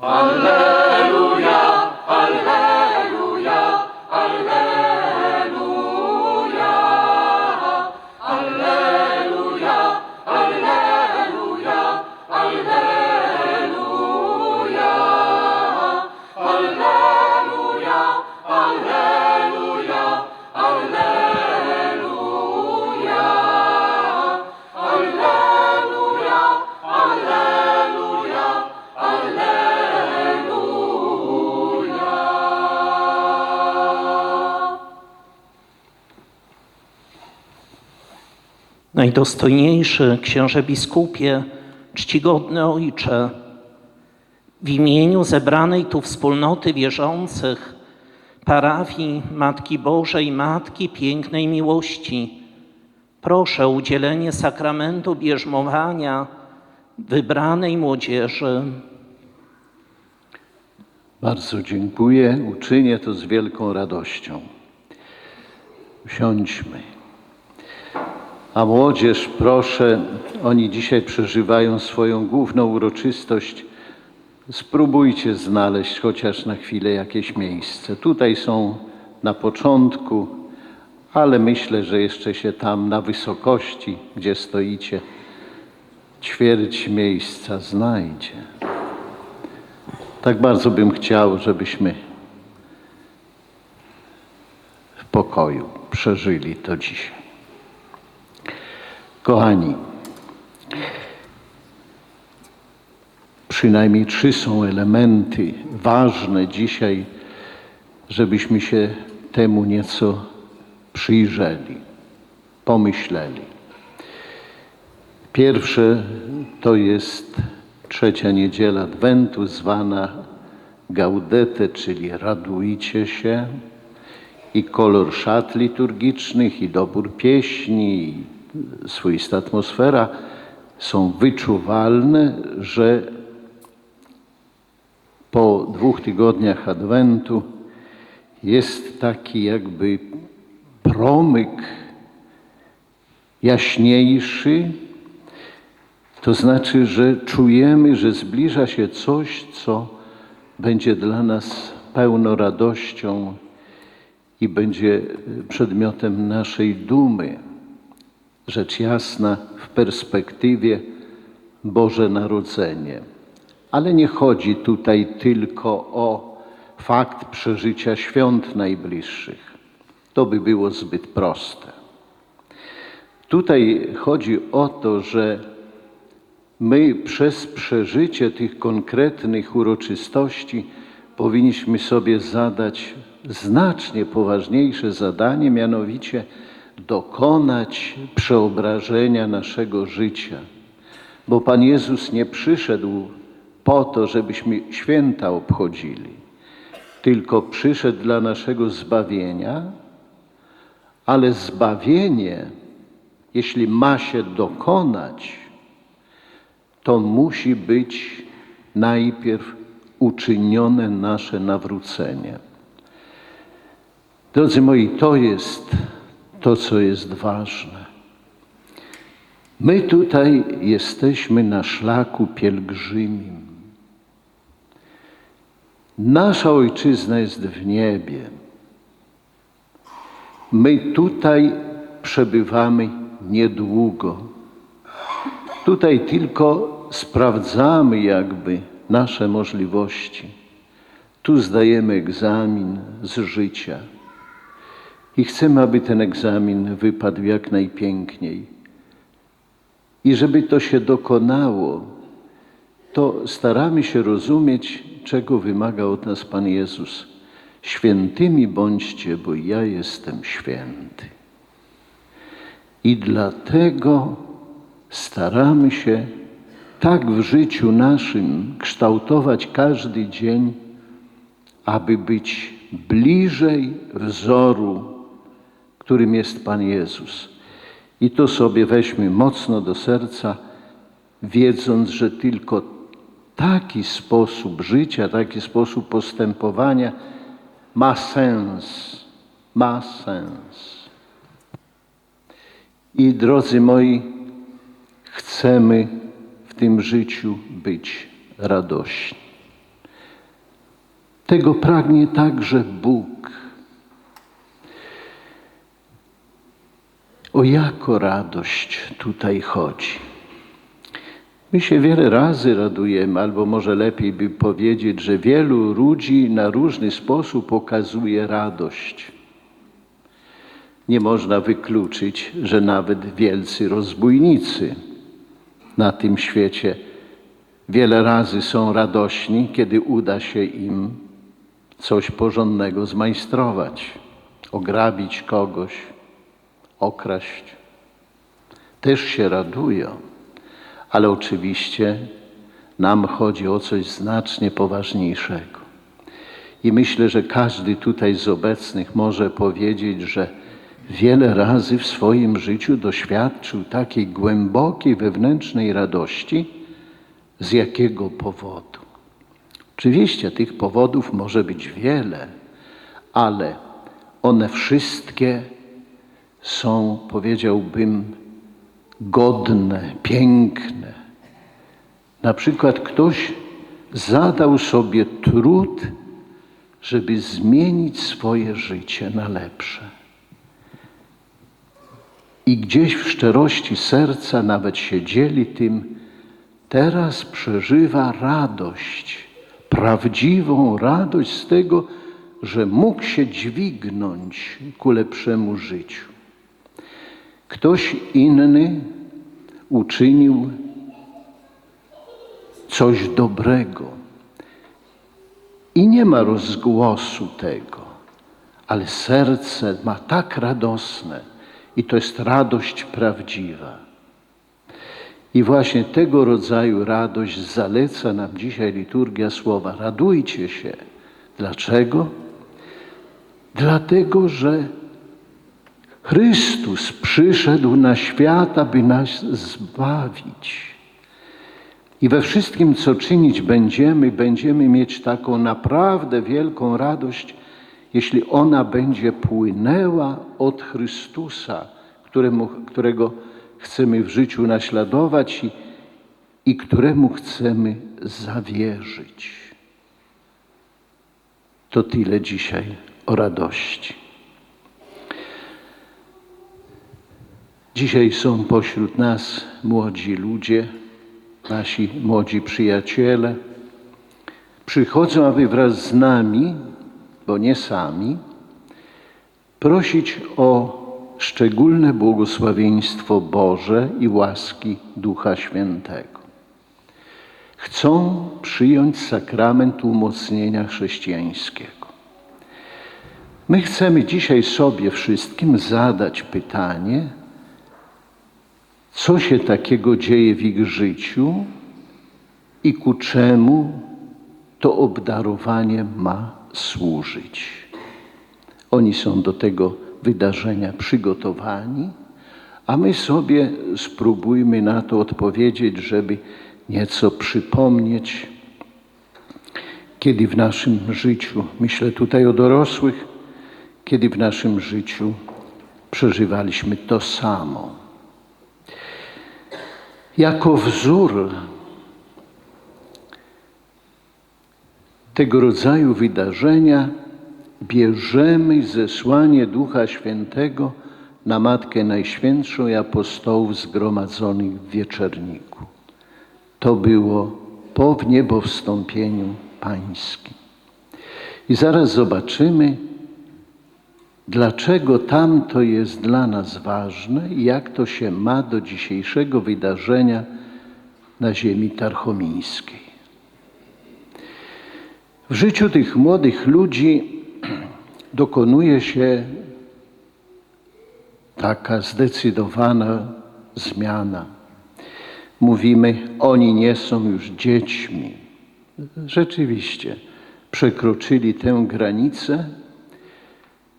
Allah Najdostojniejszy księże biskupie, czcigodny ojcze, w imieniu zebranej tu wspólnoty wierzących, parafii Matki Bożej, Matki Pięknej Miłości, proszę o udzielenie sakramentu bierzmowania wybranej młodzieży. Bardzo dziękuję. Uczynię to z wielką radością. Usiądźmy. A młodzież, proszę, oni dzisiaj przeżywają swoją główną uroczystość. Spróbujcie znaleźć chociaż na chwilę jakieś miejsce. Tutaj są na początku, ale myślę, że jeszcze się tam na wysokości, gdzie stoicie, ćwierć miejsca znajdzie. Tak bardzo bym chciał, żebyśmy w pokoju przeżyli to dzisiaj. Kochani, przynajmniej trzy są elementy ważne dzisiaj, żebyśmy się temu nieco przyjrzeli, pomyśleli. Pierwsze to jest trzecia niedziela Adwentu, zwana Gaudete, czyli radujcie się. I kolor szat liturgicznych, i dobór pieśni, swoista atmosfera są wyczuwalne, że po dwóch tygodniach Adwentu jest taki jakby promyk jaśniejszy, to znaczy, że czujemy, że zbliża się coś, co będzie dla nas pełno radością i będzie przedmiotem naszej dumy. Rzecz jasna, w perspektywie Boże Narodzenie. Ale nie chodzi tutaj tylko o fakt przeżycia świąt najbliższych. To by było zbyt proste. Tutaj chodzi o to, że my przez przeżycie tych konkretnych uroczystości powinniśmy sobie zadać znacznie poważniejsze zadanie, mianowicie dokonać przeobrażenia naszego życia. Bo Pan Jezus nie przyszedł po to, żebyśmy święta obchodzili, tylko przyszedł dla naszego zbawienia, ale zbawienie, jeśli ma się dokonać, to musi być najpierw uczynione nasze nawrócenie. Drodzy moi, to jest to, co jest ważne. My tutaj jesteśmy na szlaku pielgrzymim. Nasza ojczyzna jest w niebie. My tutaj przebywamy niedługo. Tutaj tylko sprawdzamy jakby nasze możliwości. Tu zdajemy egzamin z życia. I chcemy, aby ten egzamin wypadł jak najpiękniej. I żeby to się dokonało, to staramy się rozumieć, czego wymaga od nas Pan Jezus. Świętymi bądźcie, bo ja jestem święty. I dlatego staramy się tak w życiu naszym kształtować każdy dzień, aby być bliżej wzoru, którym jest Pan Jezus. I to sobie weźmy mocno do serca, wiedząc, że tylko taki sposób życia, taki sposób postępowania ma sens, ma sens. I drodzy moi, chcemy w tym życiu być radośni. Tego pragnie także Bóg. O jaką radość tutaj chodzi? My się wiele razy radujemy, albo może lepiej by powiedzieć, że wielu ludzi na różny sposób okazuje radość. Nie można wykluczyć, że nawet wielcy rozbójnicy na tym świecie wiele razy są radośni, kiedy uda się im coś porządnego zmajstrować, ograbić kogoś, okraść. Też się radują, ale oczywiście nam chodzi o coś znacznie poważniejszego. I myślę, że każdy tutaj z obecnych może powiedzieć, że wiele razy w swoim życiu doświadczył takiej głębokiej wewnętrznej radości. Z jakiego powodu? Oczywiście tych powodów może być wiele, ale one wszystkie są, powiedziałbym, godne, piękne. Na przykład ktoś zadał sobie trud, żeby zmienić swoje życie na lepsze. I gdzieś w szczerości serca nawet się dzieli tym, teraz przeżywa radość, prawdziwą radość z tego, że mógł się dźwignąć ku lepszemu życiu. Ktoś inny uczynił coś dobrego i nie ma rozgłosu tego, ale serce ma tak radosne i to jest radość prawdziwa. I właśnie tego rodzaju radość zaleca nam dzisiaj liturgia słowa. Radujcie się. Dlaczego? Dlatego, że Chrystus przyszedł na świat, aby nas zbawić. I we wszystkim, co czynić będziemy, będziemy mieć taką naprawdę wielką radość, jeśli ona będzie płynęła od Chrystusa, któremu, którego chcemy w życiu naśladować i, i któremu chcemy zawierzyć. To tyle dzisiaj o radości. Dzisiaj są pośród nas młodzi ludzie, nasi młodzi przyjaciele. Przychodzą, aby wraz z nami, bo nie sami, prosić o szczególne błogosławieństwo Boże i łaski Ducha Świętego. Chcą przyjąć sakrament umocnienia chrześcijańskiego. My chcemy dzisiaj sobie wszystkim zadać pytanie, co się takiego dzieje w ich życiu i ku czemu to obdarowanie ma służyć. Oni są do tego wydarzenia przygotowani, a my sobie spróbujmy na to odpowiedzieć, żeby nieco przypomnieć, kiedy w naszym życiu, myślę tutaj o dorosłych, kiedy w naszym życiu przeżywaliśmy to samo. Jako wzór tego rodzaju wydarzenia bierzemy zesłanie Ducha Świętego na Matkę Najświętszą i apostołów zgromadzonych w wieczerniku. To było po wniebowstąpieniu Pańskim. I zaraz zobaczymy, dlaczego tamto jest dla nas ważne i jak to się ma do dzisiejszego wydarzenia na ziemi tarchomińskiej. W życiu tych młodych ludzi dokonuje się taka zdecydowana zmiana. Mówimy, oni nie są już dziećmi. Rzeczywiście, przekroczyli tę granicę.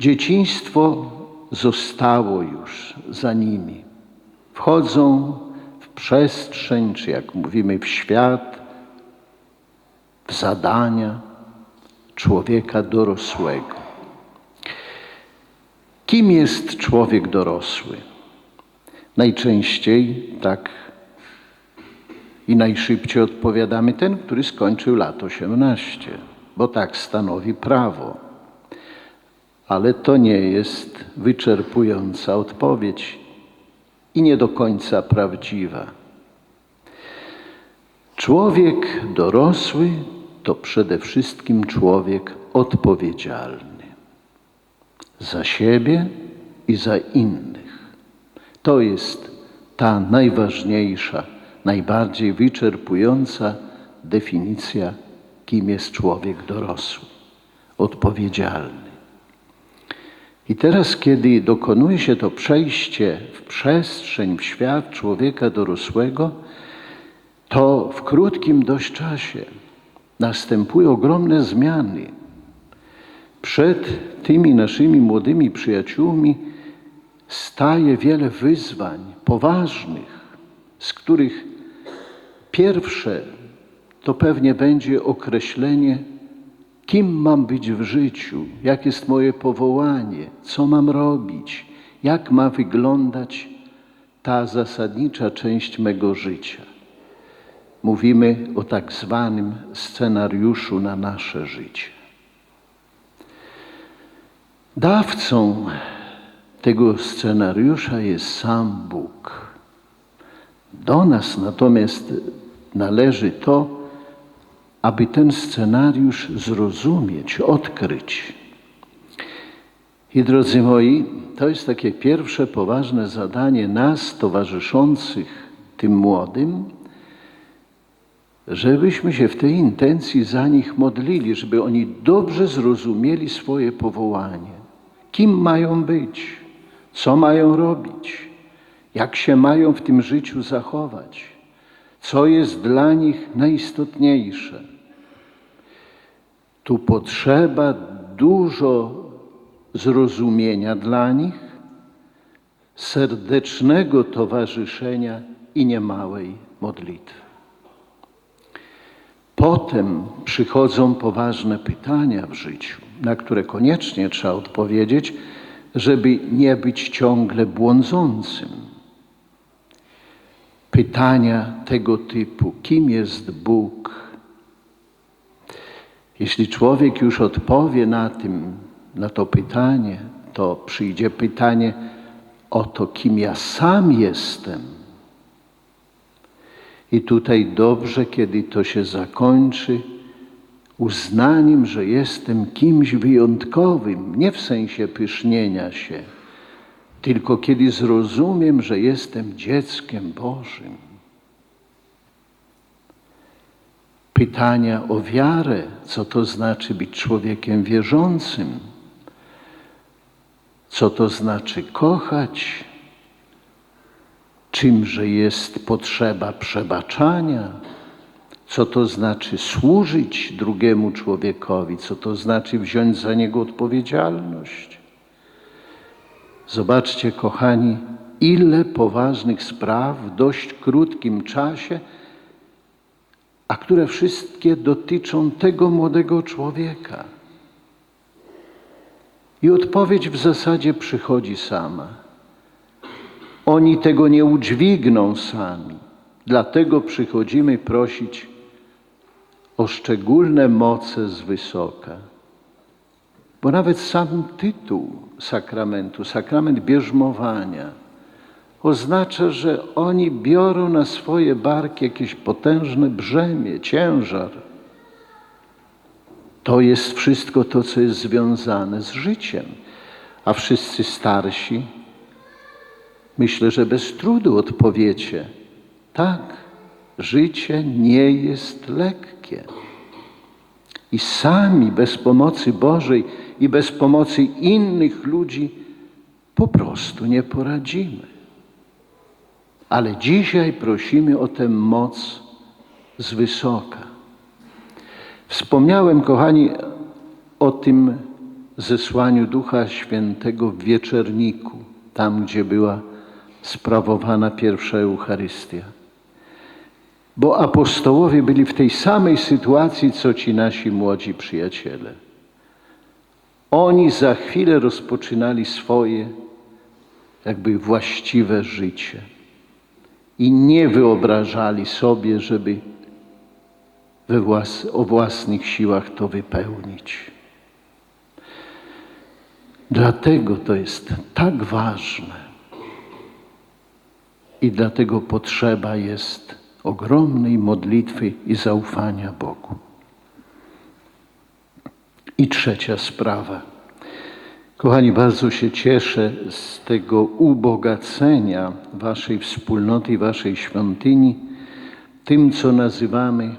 Dzieciństwo zostało już za nimi. Wchodzą w przestrzeń, czy jak mówimy, w świat, w zadania człowieka dorosłego. Kim jest człowiek dorosły? Najczęściej tak i najszybciej odpowiadamy ten, który skończył lat 18, bo tak stanowi prawo. Ale to nie jest wyczerpująca odpowiedź i nie do końca prawdziwa. Człowiek dorosły to przede wszystkim człowiek odpowiedzialny za siebie i za innych. To jest ta najważniejsza, najbardziej wyczerpująca definicja, kim jest człowiek dorosły, odpowiedzialny. I teraz, kiedy dokonuje się to przejście w przestrzeń, w świat człowieka dorosłego, to w krótkim dość czasie następują ogromne zmiany. Przed tymi naszymi młodymi przyjaciółmi staje wiele wyzwań poważnych, z których pierwsze to pewnie będzie określenie, kim mam być w życiu, jak jest moje powołanie, co mam robić, jak ma wyglądać ta zasadnicza część mego życia. Mówimy o tak zwanym scenariuszu na nasze życie. Dawcą tego scenariusza jest sam Bóg. Do nas natomiast należy to, aby ten scenariusz zrozumieć, odkryć. I drodzy moi, to jest takie pierwsze poważne zadanie nas, towarzyszących tym młodym, żebyśmy się w tej intencji za nich modlili, żeby oni dobrze zrozumieli swoje powołanie. Kim mają być, co mają robić, jak się mają w tym życiu zachować, co jest dla nich najistotniejsze. Tu potrzeba dużo zrozumienia dla nich, serdecznego towarzyszenia i niemałej modlitwy. Potem przychodzą poważne pytania w życiu, na które koniecznie trzeba odpowiedzieć, żeby nie być ciągle błądzącym. Pytania tego typu: kim jest Bóg? Jeśli człowiek już odpowie na tym, na to pytanie, to przyjdzie pytanie o to, kim ja sam jestem. I tutaj dobrze, kiedy to się zakończy, uznaniem, że jestem kimś wyjątkowym, nie w sensie pysznienia się, tylko kiedy zrozumiem, że jestem dzieckiem Bożym. Pytania o wiarę, co to znaczy być człowiekiem wierzącym, co to znaczy kochać, czymże jest potrzeba przebaczania, co to znaczy służyć drugiemu człowiekowi, co to znaczy wziąć za niego odpowiedzialność. Zobaczcie, kochani, ile poważnych spraw w dość krótkim czasie, a które wszystkie dotyczą tego młodego człowieka. I odpowiedź w zasadzie przychodzi sama. Oni tego nie udźwigną sami. Dlatego przychodzimy prosić o szczególne moce z wysoka. Bo nawet sam tytuł sakramentu, sakrament bierzmowania, oznacza, że oni biorą na swoje barki jakieś potężne brzemię, ciężar. To jest wszystko to, co jest związane z życiem. A wszyscy starsi, myślę, że bez trudu odpowiecie, tak, życie nie jest lekkie. I sami bez pomocy Bożej i bez pomocy innych ludzi po prostu nie poradzimy. Ale dzisiaj prosimy o tę moc z wysoka. Wspomniałem, kochani, o tym zesłaniu Ducha Świętego w wieczerniku, tam gdzie była sprawowana pierwsza Eucharystia. Bo apostołowie byli w tej samej sytuacji, co ci nasi młodzi przyjaciele. Oni za chwilę rozpoczynali swoje, jakby właściwe życie. I nie wyobrażali sobie, żeby włas, o własnych siłach to wypełnić. Dlatego to jest tak ważne i dlatego potrzeba jest ogromnej modlitwy i zaufania Bogu. I trzecia sprawa. Kochani, bardzo się cieszę z tego ubogacenia Waszej wspólnoty, Waszej świątyni, tym, co nazywamy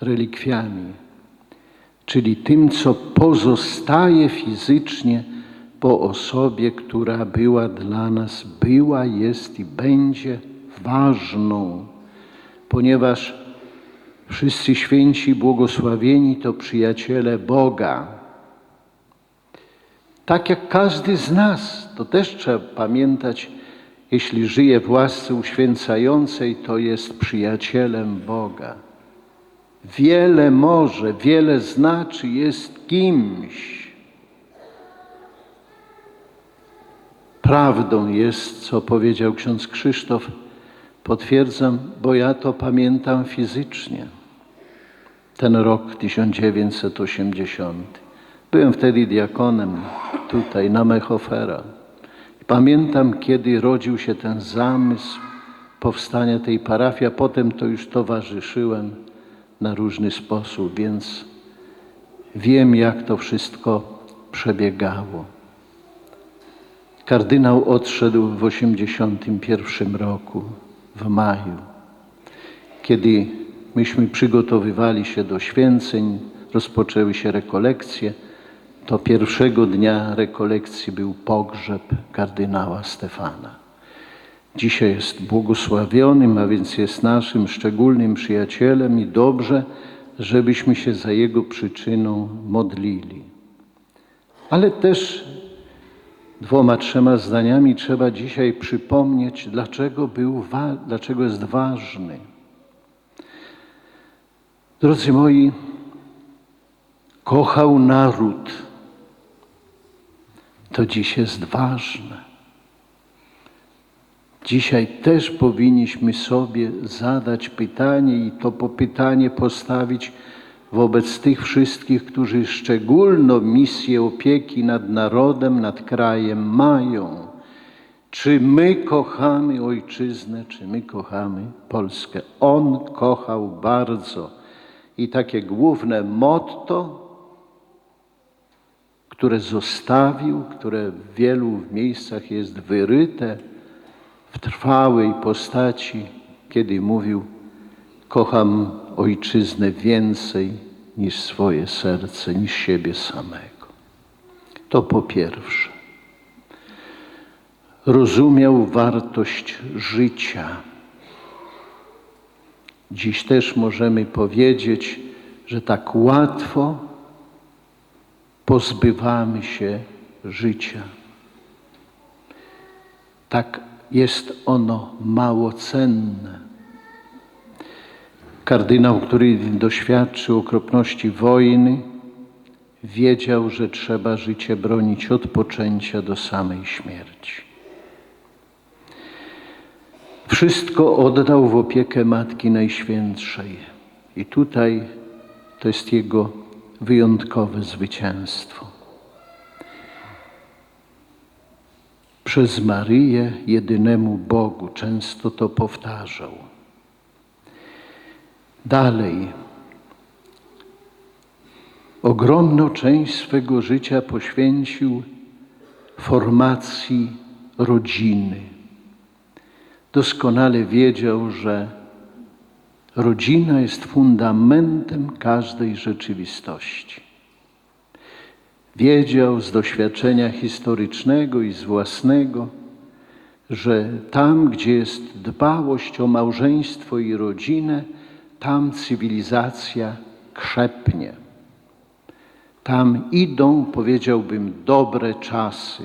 relikwiami, czyli tym, co pozostaje fizycznie po osobie, która była dla nas, była, jest i będzie ważną, ponieważ wszyscy święci błogosławieni to przyjaciele Boga. Tak jak każdy z nas, to też trzeba pamiętać, jeśli żyje w łasce uświęcającej, to jest przyjacielem Boga. Wiele może, wiele znaczy, jest kimś. Prawdą jest, co powiedział ksiądz Krzysztof, potwierdzam, bo ja to pamiętam fizycznie. Ten rok 1980. Byłem wtedy diakonem tutaj na Mechofera. Pamiętam, kiedy rodził się ten zamysł powstania tej parafii, a potem to już towarzyszyłem na różny sposób, więc wiem, jak to wszystko przebiegało. Kardynał odszedł w 81 roku, w maju, kiedy myśmy przygotowywali się do święceń, rozpoczęły się rekolekcje, to pierwszego dnia rekolekcji był pogrzeb kardynała Stefana. Dzisiaj jest błogosławionym, a więc jest naszym szczególnym przyjacielem i dobrze, żebyśmy się za jego przyczyną modlili. Ale też dwoma, trzema zdaniami trzeba dzisiaj przypomnieć, dlaczego, był dlaczego jest ważny. Drodzy moi, kochał naród. To dziś jest ważne. Dzisiaj też powinniśmy sobie zadać pytanie i to pytanie postawić wobec tych wszystkich, którzy szczególną misję opieki nad narodem, nad krajem mają. Czy my kochamy ojczyznę, czy my kochamy Polskę? On kochał bardzo. I takie główne motto, które zostawił, które w wielu miejscach jest wyryte w trwałej postaci, kiedy mówił: Kocham ojczyznę więcej niż swoje serce, niż siebie samego. To po pierwsze. Rozumiał wartość życia. Dziś też możemy powiedzieć, że tak łatwo pozbywamy się życia. Tak jest ono mało cenne. Kardynał, który doświadczył okropności wojny, wiedział, że trzeba życie bronić od poczęcia do samej śmierci. Wszystko oddał w opiekę Matki Najświętszej. I tutaj to jest jego wyjątkowe zwycięstwo. Przez Maryję, jedynemu Bogu, często to powtarzał. Dalej, ogromną część swego życia poświęcił formacji rodziny. Doskonale wiedział, że rodzina jest fundamentem każdej rzeczywistości. Wiedział z doświadczenia historycznego i z własnego, że tam, gdzie jest dbałość o małżeństwo i rodzinę, tam cywilizacja krzepnie. Tam idą, powiedziałbym, dobre czasy.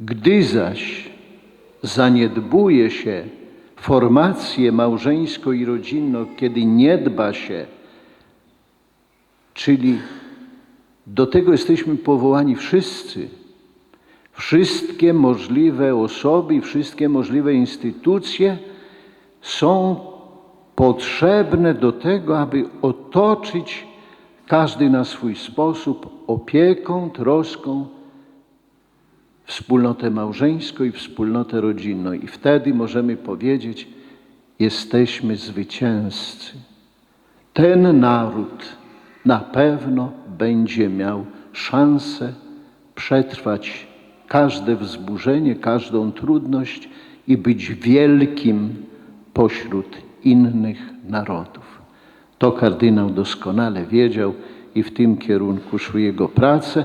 Gdy zaś zaniedbuje się formację małżeńską i rodzinną, kiedy nie dba się, czyli do tego jesteśmy powołani wszyscy, wszystkie możliwe osoby wszystkie możliwe instytucje są potrzebne do tego, aby otoczyć każdy na swój sposób opieką, troską wspólnotę małżeńską i wspólnotę rodzinną. I wtedy możemy powiedzieć, jesteśmy zwycięzcy. Ten naród na pewno będzie miał szansę przetrwać każde wzburzenie, każdą trudność i być wielkim pośród innych narodów. To kardynał doskonale wiedział i w tym kierunku szły jego prace,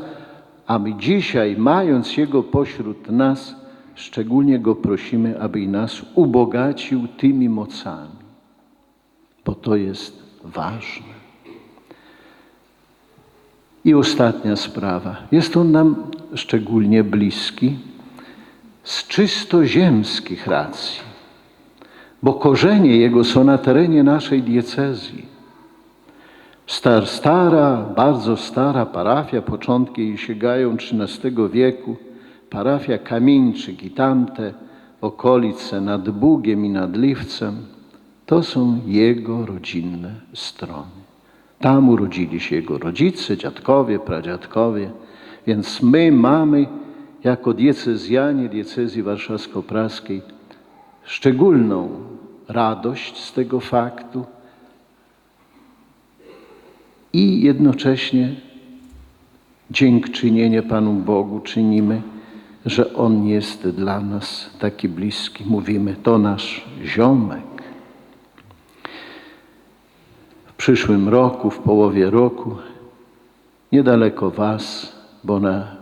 a my dzisiaj, mając Jego pośród nas, szczególnie Go prosimy, aby i nas ubogacił tymi mocami, bo to jest ważne. I ostatnia sprawa. Jest on nam szczególnie bliski z czysto ziemskich racji, bo korzenie jego są na terenie naszej diecezji. Star, stara, bardzo stara parafia, początki jej sięgają XIII wieku, parafia Kamieńczyk i tamte okolice nad Bugiem i nad Liwcem, to są jego rodzinne strony. Tam urodzili się jego rodzice, dziadkowie, pradziadkowie, więc my mamy jako diecezjanie diecezji warszawsko-praskiej szczególną radość z tego faktu i jednocześnie dziękczynienie Panu Bogu czynimy, że On jest dla nas taki bliski. Mówimy, to nasz ziomek. W przyszłym roku, w połowie roku, niedaleko Was, bo na,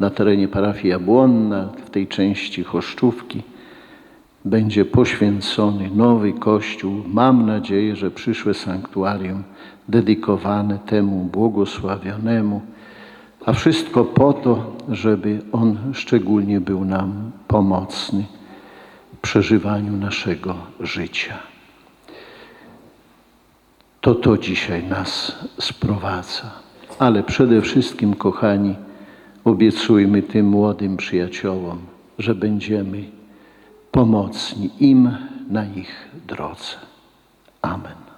na terenie parafii Jabłonna, w tej części Choszczówki, będzie poświęcony nowy kościół. Mam nadzieję, że przyszłe sanktuarium dedykowane temu błogosławionemu, a wszystko po to, żeby on szczególnie był nam pomocny w przeżywaniu naszego życia. To to dzisiaj nas sprowadza. Ale przede wszystkim, kochani, obiecujmy tym młodym przyjaciołom, że będziemy pomocni im na ich drodze. Amen.